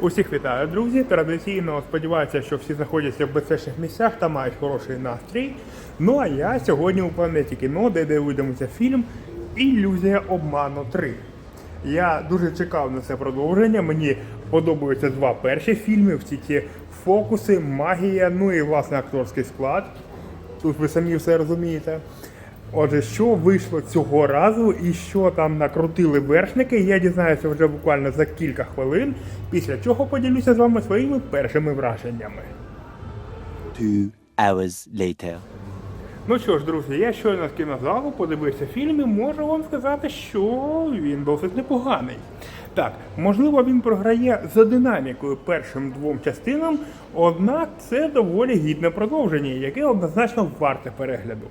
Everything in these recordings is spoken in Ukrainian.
Усіх вітаю, друзі. Традиційно сподіваюся, що всі знаходяться в безпечних місцях та мають хороший настрій. Ну а я сьогодні у планеті кіно, де дивитимуся фільм Ілюзія обману 3. Я дуже чекав на це продовження. Мені подобаються два перші фільми, всі ті фокуси, магія, ну і власне акторський склад. Тут ви самі все розумієте. Отже, що вийшло цього разу і що там накрутили вершники, я дізнаюся вже буквально за кілька хвилин, після чого поділюся з вами своїми першими враженнями. Two hours later. Ну що ж, друзі, я щойно з кінозалу подивився фільм і можу вам сказати, що він досить непоганий. Так, можливо, він програє за динамікою першим двом частинам, однак це доволі гідне продовження, яке однозначно варте перегляду.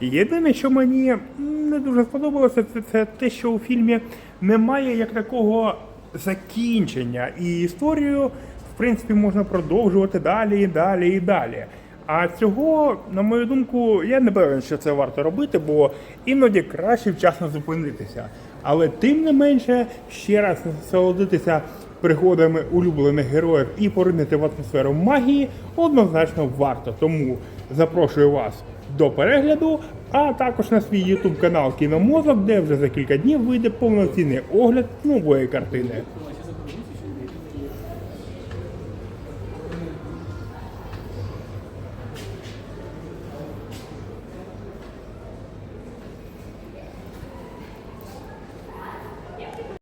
Єдине, що мені не дуже сподобалося, це, це те, що у фільмі немає як такого закінчення, і історію, в принципі, можна продовжувати далі і далі і далі. А цього, на мою думку, я не певен, що це варто робити, бо іноді краще вчасно зупинитися. Але тим не менше, ще раз насолодитися пригодами улюблених героїв і поринити в атмосферу магії однозначно варто. Тому запрошую вас до перегляду, а також на свій YouTube канал Кіномозок, де вже за кілька днів вийде повноцінний огляд нової картини.